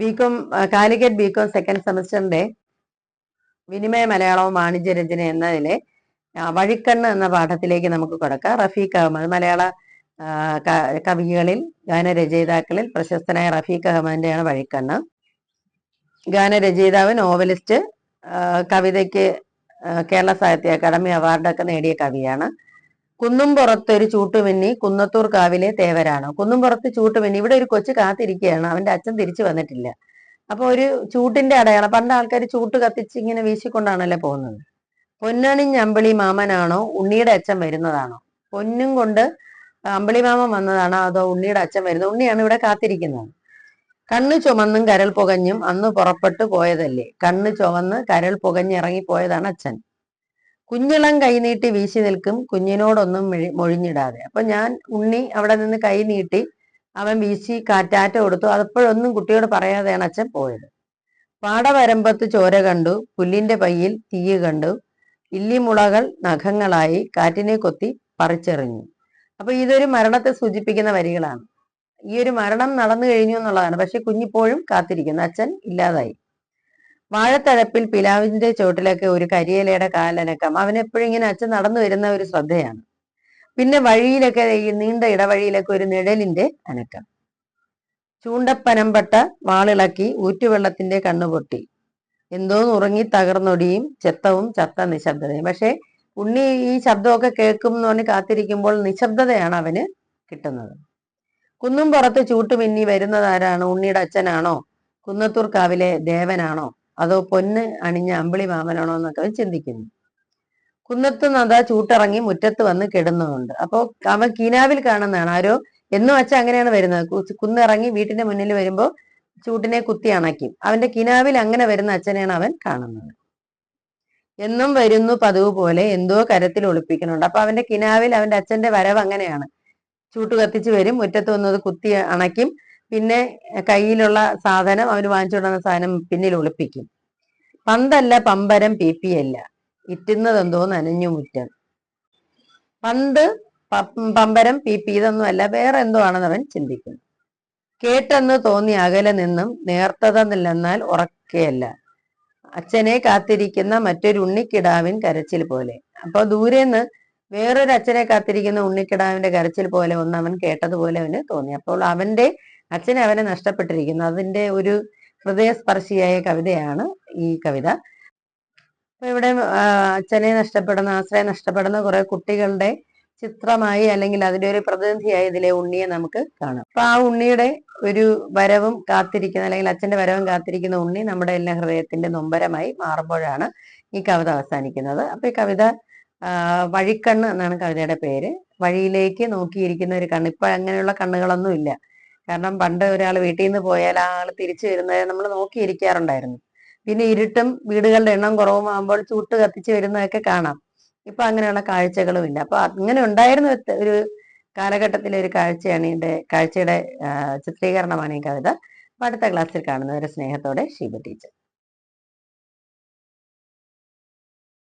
BCom Calicut BCom second സെമസ്റ്ററിന്റെ വിനിമയ മലയാളവും വാണിജ്യ രചന എന്നതിലെ വഴിക്കണ്ണ് എന്ന പാഠത്തിലേക്ക് നമുക്ക് കൊടുക്കാം. റഫീഖ് അഹമ്മദ് മലയാള കവികളിൽ ഗാനരചയിതാക്കളിൽ പ്രശസ്തനായ റഫീഖ് അഹമ്മദിന്റെയാണ് വഴിക്കണ്ണ്. ഗാനരചയിതാവ് നോവലിസ്റ്റ് കവിതയ്ക്ക് കേരള സാഹിത്യ അക്കാദമി അവാർഡൊക്കെ നേടിയ കവിയാണ്. കുന്നുംപുറത്ത് ഒരു ചൂട്ടുമിന്നി കുന്നത്തൂർ കാവിലെ തേവരാണ്. കുന്നുംപുറത്ത് ചൂട്ടുമിന്നി ഇവിടെ ഒരു കൊച്ചു കാത്തിരിക്കുകയാണ്. അവന്റെ അച്ഛൻ തിരിച്ചു വന്നിട്ടില്ല. അപ്പൊ ഒരു ചൂട്ടിന്റെ അടയാളം പണ്ട് ആൾക്കാർ ചൂട്ട് കത്തിച്ച് ഇങ്ങനെ വീശിക്കൊണ്ടാണല്ലേ പോകുന്നത്. പൊന്നണിഞ്ഞ് അമ്പിളി മാമനാണോ ഉണ്ണിയുടെ അച്ഛൻ വരുന്നതാണോ? പൊന്നും കൊണ്ട് അമ്പിളി മാമൻ വന്നതാണോ അതോ ഉണ്ണിയുടെ അച്ഛൻ വരുന്നത്? ഉണ്ണിയാണ് ഇവിടെ കാത്തിരിക്കുന്നത്. കണ്ണ് ചുമന്നും കരൾ പുകഞ്ഞും അന്ന് പുറപ്പെട്ടു പോയതല്ലേ? കണ്ണ് ചുവന്ന് കരൾ പുകഞ്ഞിറങ്ങി പോയതാണ് അച്ഛൻ. കുഞ്ഞിളം കൈനീട്ടി വീശി നിൽക്കും കുഞ്ഞിനോടൊന്നും മിഴി- മൊഴിഞ്ഞിടാതെ. അപ്പൊ ഞാൻ ഉണ്ണി അവിടെ നിന്ന് കൈ നീട്ടി അവൻ വീശി കാറ്റാറ്റ കൊടുത്തു. അതപ്പോഴൊന്നും കുട്ടിയോട് പറയാതെയാണ് അച്ഛൻ പോയത്. പാടവരമ്പത്ത് ചോര കണ്ടു പുല്ലിന്റെ പയ്യിൽ തീയ് കണ്ടു ഇല്ലിമുളകൾ നഖങ്ങളായി കാറ്റിനെ കൊത്തി പറിച്ചെറിഞ്ഞു. അപ്പൊ ഇതൊരു മരണത്തെ സൂചിപ്പിക്കുന്ന വരികളാണ്. ഈ ഒരു മരണം നടന്നു കഴിഞ്ഞു എന്നുള്ളതാണ്. പക്ഷെ കുഞ്ഞിപ്പോഴും കാത്തിരിക്കുന്നു. അച്ഛൻ ഇല്ലാതായി. വാഴത്തഴപ്പിൽ പിലാവിന്റെ ചോട്ടിലൊക്കെ ഒരു കരിയിലയുടെ കാലനക്കം. അവൻ എപ്പോഴും ഇങ്ങനെ അച്ഛൻ നടന്നു വരുന്ന ഒരു ശ്രദ്ധയാണ്. പിന്നെ വഴിയിലൊക്കെ ഈ നീണ്ട ഇടവഴിയിലൊക്കെ ഒരു നിഴലിന്റെ അനക്കം. ചൂണ്ടപ്പനമ്പട്ട വാളിളക്കി ഊറ്റുവെള്ളത്തിന്റെ കണ്ണുപൊട്ടി എന്തോ ഉറങ്ങി തകർന്നൊടിയും ചെത്തവും ചത്ത നിശബ്ദതയും. പക്ഷേ ഉണ്ണി ഈ ശബ്ദമൊക്കെ കേൾക്കും എന്ന് പറഞ്ഞ് കാത്തിരിക്കുമ്പോൾ നിശബ്ദതയാണ് അവന് കിട്ടുന്നത്. കുന്നും പുറത്ത് ചൂട്ടുമിന്നി വരുന്നതാരാണ്? ഉണ്ണിയുടെ അച്ഛനാണോ? കുന്നത്തൂർ കാവിലെ ദേവനാണോ? അതോ പൊന്ന് അണിഞ്ഞ അമ്പിളി മാമനാണോ എന്നൊക്കെ ചിന്തിക്കുന്നു. കുന്നത്ത് നദ ചൂട്ടിറങ്ങി മുറ്റത്ത് വന്ന് കിടന്നുണ്ട് അപ്പോ അവൻ കിനാവിൽ കാണുന്നതാണ്. ആരോ? എന്നും അച്ഛൻ അങ്ങനെയാണ് വരുന്നത്. കുന്നിറങ്ങി വീട്ടിന്റെ മുന്നിൽ വരുമ്പോ ചൂട്ടിനെ കുത്തി അണയ്ക്കും. അവന്റെ കിനാവിൽ അങ്ങനെ വരുന്ന അച്ഛനെയാണ് അവൻ കാണുന്നത്. എന്നും വരുന്നു പതിവ് പോലെ എന്തോ കരത്തിൽ ഒളിപ്പിക്കുന്നുണ്ട്. അപ്പൊ അവന്റെ കിനാവിൽ അവന്റെ അച്ഛന്റെ വരവ് അങ്ങനെയാണ്. ചൂട്ട് കത്തിച്ച് വരും. മുറ്റത്ത് വന്നത് കുത്തി അണയ്ക്കും. പിന്നെ കയ്യിലുള്ള സാധനം അവന് വാങ്ങിച്ചുകൊണ്ടുവന്ന സാധനം പിന്നിൽ ഒളിപ്പിക്കും പന്തല്ല പമ്പരം പി പി അല്ല ഇറ്റുന്നതെന്തോ നനഞ്ഞു മുറ്റം. പന്ത് പമ്പരം പി പി ഇതൊന്നും അല്ല വേറെ എന്തോ ആണെന്ന് അവൻ ചിന്തിക്കുന്നു. കേട്ടെന്ന് തോന്നി അകലെ നിന്നും നേർത്തതെന്നില്ലെന്നാൽ ഉറക്കെയല്ല. അച്ഛനെ കാത്തിരിക്കുന്ന മറ്റൊരു ഉണ്ണിക്കിടാവിൻ കരച്ചിൽ പോലെ. അപ്പൊ ദൂരെന്ന് വേറൊരു അച്ഛനെ കാത്തിരിക്കുന്ന ഉണ്ണിക്കിടാവിന്റെ കരച്ചിൽ പോലെ ഒന്ന് അവൻ കേട്ടതുപോലെ അവന് തോന്നി. അപ്പോൾ അവന്റെ അച്ഛനെ അവനെ നഷ്ടപ്പെട്ടിരിക്കുന്നു. അതിന്റെ ഒരു ഹൃദയസ്പർശിയായ കവിതയാണ് ഈ കവിത. അപ്പൊ ഇവിടെ അച്ഛനെ നഷ്ടപ്പെടുന്ന ആശ്രയം നഷ്ടപ്പെടുന്ന കുറെ കുട്ടികളുടെ ചിത്രമായി അല്ലെങ്കിൽ അതിന്റെ ഒരു പ്രതിനിധിയായി ഇതിലെ ഉണ്ണിയെ നമുക്ക് കാണാം. അപ്പൊ ആ ഉണ്ണിയുടെ ഒരു വരവും കാത്തിരിക്കുന്ന അല്ലെങ്കിൽ അച്ഛന്റെ വരവും കാത്തിരിക്കുന്ന ഉണ്ണി നമ്മുടെ എല്ലാ ഹൃദയത്തിന്റെ നൊമ്പരമായി മാറുമ്പോഴാണ് ഈ കവിത അവസാനിക്കുന്നത്. അപ്പൊ ഈ കവിത വഴിക്കണ്ണ് എന്നാണ് കവിതയുടെ പേര്. വഴിയിലേക്ക് നോക്കിയിരിക്കുന്ന ഒരു കണ്ണ്. ഇപ്പൊ അങ്ങനെയുള്ള കണ്ണുകളൊന്നും ഇല്ല കാരണം പണ്ട് ഒരാൾ വീട്ടിൽ നിന്ന് പോയാൽ ആ ആൾ തിരിച്ചു വരുന്നത് നമ്മൾ നോക്കിയിരിക്കാറുണ്ടായിരുന്നു. പിന്നെ ഇരുട്ടും വീടുകളുടെ എണ്ണം കുറവുമാകുമ്പോൾ ചൂട്ട് കത്തിച്ച് വരുന്നതൊക്കെ കാണാം. ഇപ്പൊ അങ്ങനെയുള്ള കാഴ്ചകളും ഇല്ല. അപ്പൊ അങ്ങനെ ഉണ്ടായിരുന്ന ഒരു- കാലഘട്ടത്തിലെ ഒരു കാഴ്ചയാണ് ഇതിന്റെ കാഴ്ചയുടെ ചിത്രീകരണമാണ് ഈ കവിത. അപ്പൊ അടുത്ത ക്ലാസ്സിൽ കാണുന്നവരെ സ്നേഹത്തോടെ ഷീബ ടീച്ചർ.